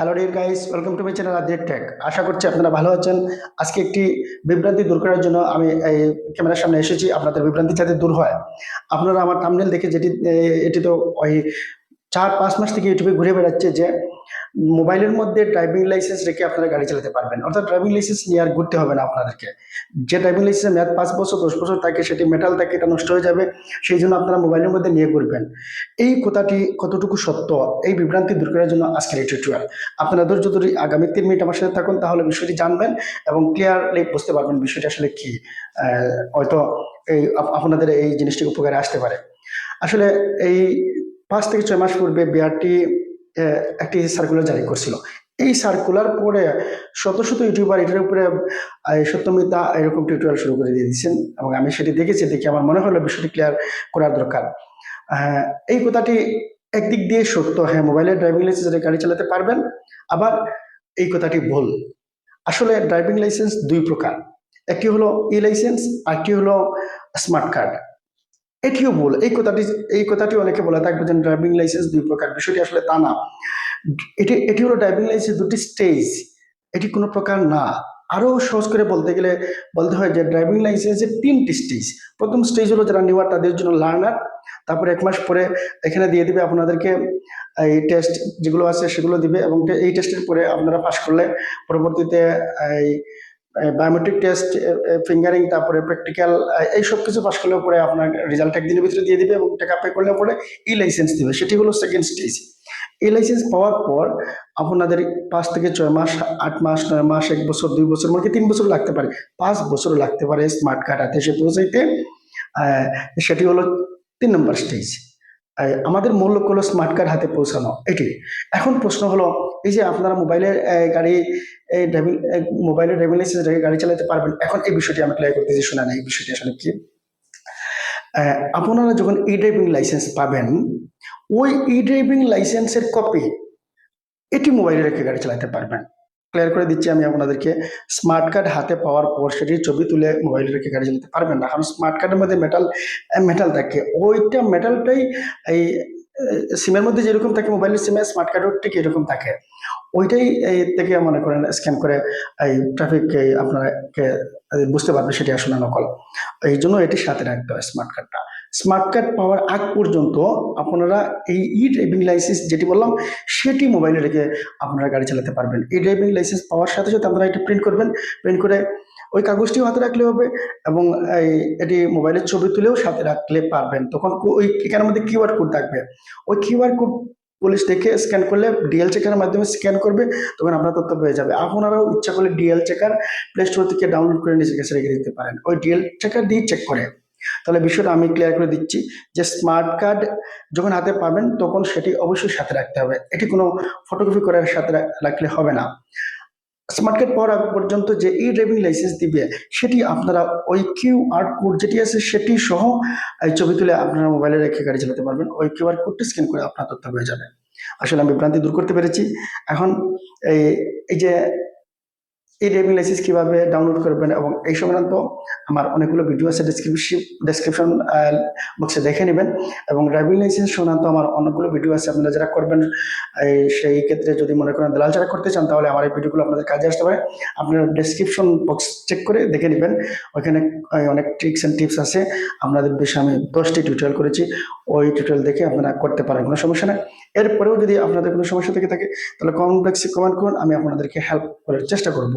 Hello dear guys welcome to my channel আদির tech আশা করছি আপনারা ভালো আছেন। আজকে একটি বিভ্রান্তি দূর করার জন্য আমি এই ক্যামেরার সামনে এসেছি, আপনাদের বিভ্রান্তি যাতে দূর হয়। আপনারা আমার থাম্বনেল দেখে যেটি এটি তো ওই চার পাঁচ মাস থেকে ইউটিউবে ঘুরে বেড়াচ্ছে যে মোবাইলের মধ্যে ড্রাইভিং লাইসেন্স রেখে আপনারা গাড়ি চালাতে পারবেন। অর্থাৎ ড্রাইভিং লাইসেন্স নিয়ে আর ঘুরতে হবে না আপনাদেরকে। যে ড্রাইভিং লাইসেন্সের মেয়াদ পাঁচ বছর, দশ বছর থাকে, সেটি মেটাল থাকে, এটা নষ্ট হয়ে যাবে, সেই জন্য আপনারা মোবাইলের মধ্যে নিয়ে ঘুরবেন। এই কথাটি কতটুকু সত্য, এই বিভ্রান্তি দূর করার জন্য আজকের এই টিউটোরিয়াল আপনারা ধৈর্য ধরে আগামী তিন মিনিট আমার সাথে থাকুন, তাহলে বিষয়টি জানবেন এবং ক্লিয়ারলি বুঝতে পারবেন বিষয়টি আসলে কি। হয়তো এই আপ- আপনাদের এই জিনিসটি উপকারে আসতে পারে। আসলে এই পাঁচ থেকে ছয় মাস পূর্বে বিআরটি একটি সার্কুলার জারি করছিল। এই সার্কুলার পরে শত শত ইউটিউবার এটার উপরে সত্যমিতা এরকম টিউটোরিয়াল শুরু করে দিয়ে দিয়েছেন এবং আমি সেটি দেখেছি, দেখে আমার মনে হলো বিষয়টি ক্লিয়ার করার দরকার। এই কথাটি একদিক দিয়ে সত্য। হ্যাঁ মোবাইলের ড্রাইভিং লাইসেন্স গাড়ি চালাতে পারবেন, আবার এই কথাটি ভুল। আসলে ড্রাইভিং লাইসেন্স দুই প্রকার। একটি হলো ই লাইসেন্স আরেকটি হলো স্মার্ট কার্ড এটিও ভুল এই কথাটি এই কথাটি অনেকে বলে থাকবে যে ড্রাইভিং লাইসেন্স দুই প্রকার। বিষয়টি আসলে তা না। এটি এটি হলো ড্রাইভিং লাইসেন্স দুটি স্টেজ এটি কোনো প্রকার না। আরও সহজ করে বলতে গেলে, বলতে হয় যে ড্রাইভিং লাইসেন্সের তিনটি স্টেজ প্রথম স্টেজ হলো যারা নেওয়ার তাদের জন্য লার্নার তারপরে এক মাস পরে এখানে দিয়ে দিবে আপনাদেরকে এই টেস্ট যেগুলো আছে সেগুলো দিবে এবং এই টেস্টের পরে আপনারা পাস করলে পরবর্তীতে এই বায়োমেট্রিক টেস্ট ফিঙ্গারিং তারপরে প্র্যাকটিক্যাল এই সব কিছু পাশ করলে পরে আপনার রেজাল্ট একদিনের ভিতরে দিয়ে দিবে এবং টাকা পে করলে পরে ই লাইসেন্স দিবে। সেটি হলো সেকেন্ড স্টেজ ই লাইসেন্স পাওয়ার পর আপনাদের পাঁচ থেকে ছয় মাস, আট মাস, নয় মাস, এক বছর, দুই বছর মানে তিন বছর লাগতে পারে। পাঁচ বছর লাগতে পারে স্মার্ট কার্ড হাতে এসে পৌঁছাইতে। সেটি হলো তিন নম্বর স্টেজ আমাদের মূল লক্ষ্য হলো স্মার্ট কার্ড হাতে পৌঁছানো এটি এখন প্রশ্ন হলো, এই যে আপনারা মোবাইলের গাড়ি ড্রাইভিং মোবাইলের ড্রাইভিং লাইসেন্স গাড়ি চালাতে পারবেন, এখন এই বিষয়টি আমি ক্লিয়ার করতেছি শোনা নেই এই বিষয়টি আসলে কি? আপনারা যখন ই ড্রাইভিং লাইসেন্স পাবেন, ওই ই ড্রাইভিং লাইসেন্সের কপি এটি মোবাইলে রেখে গাড়ি চালাতে পারবেন। ক্লিয়ার করে দিচ্ছি আমি আপনাদেরকে। স্মার্ট কার্ড হাতে পাওয়ার পর সেটির ছবি তুলে মোবাইল রেখে গাড়ি চালাতে পারবেন না। কারণ স্মার্ট কার্ডের মধ্যে মেটাল মেটাল থাকে। ওইটা মেটালটাই এই সিমের মধ্যে যেরকম থাকে মোবাইলের সিমে স্মার্ট কার্ডও ঠিক এরকম থাকে। ওইটাই এই থেকে মনে করেন স্ক্যান করে এই ট্রাফিক আপনাকে বুঝতে পারবে সেটি আসলে নকল। এই জন্য এটি সাথে রাখতে হয় স্মার্ট কার্ডটা স্মার্ট কার্ড পাওয়ার আগ পর্যন্ত আপনারা এই ই ড্রাইভিং লাইসেন্স যেটি বললাম, সেটি মোবাইলে রেখে আপনারা গাড়ি চালাতে পারবেন। এই ড্রাইভিং লাইসেন্স পাওয়ার সাথে সাথে আপনারা এটি প্রিন্ট করবেন। প্রিন্ট করে ওই কাগজটিও হাতে রাখলে হবে এবং এটি মোবাইলের ছবি তুলেও সাথে রাখলে পারবেন। তখন ওই এখানের মধ্যে কিউআর কোড থাকবে। ওই কিউআর কোড পুলিশ দেখে স্ক্যান করলে ডিএল চেকারের মাধ্যমে স্ক্যান করবে, তখন আপনার তথ্য পেয়ে যাবে। আপনারাও ইচ্ছা করলে ডিএল চেকার প্লে স্টোর থেকে ডাউনলোড করে নিজের কাছে রেখে দিতে পারেন। ওই ডিএল চেকার দিয়ে চেক করে। তাহলে বিষয়টা আমি ক্লিয়ার করে দিচ্ছি যে স্মার্ট কার্ড যখন হাতে পাবেন তখন সেটি অবশ্যই সাথে রাখতে হবে। এটি কোনো ফটোকপি করে সাথে রাখলে হবে না। স্মার্ট কার্ড পাওয়ার আগ পর্যন্ত যে ই ড্রাইভিং লাইসেন্স দিবে, সেটি আপনারা ওই কিউ আর কোড যেটি আছে সেটি সহ এই ছবি তুলে আপনারা মোবাইলে রেখে গাড়ি চালাতে পারবেন। ওই কিউ আর কোডটি স্ক্যান করে আপনার তথ্য হয়ে যাবে। আসলে আমি বিভ্রান্তি দূর করতে পেরেছি। এখন এই যে এই ড্রাইভিং লাইসেন্স কীভাবে ডাউনলোড করবেন এবং এই সংক্রান্ত আমার অনেকগুলো ভিডিও আছে ডেসক্রিপশন ডেসক্রিপশন বক্সে দেখে নেবেন। এবং ড্রাইভিং লাইসেন্স সংক্রান্ত আমার অনেকগুলো ভিডিও আছে, আপনারা যারা করবেন সেই ক্ষেত্রে যদি মনে করেন দালাল যারা করতে চান, তাহলে আমার এই ভিডিওগুলো আপনাদের কাজে আসতে পারে। আপনারা ডেসক্রিপশন বক্স চেক করে দেখে নেবেন। ওইখানে অনেক ট্রিক্স অ্যান্ড টিপস আছে। আপনাদের বিষয়ে আমি দশটি টিউটোরিয়াল করেছি। ওই টিউটোরিয়াল দেখে আপনারা করতে পারেন, কোনো সমস্যা নেই। এরপরেও যদি আপনাদের কোনো সমস্যা থেকে থাকে, তাহলে কমেন্ট বক্সে কমেন্ট করুন, আমি আপনাদেরকে হেল্প করার চেষ্টা করব।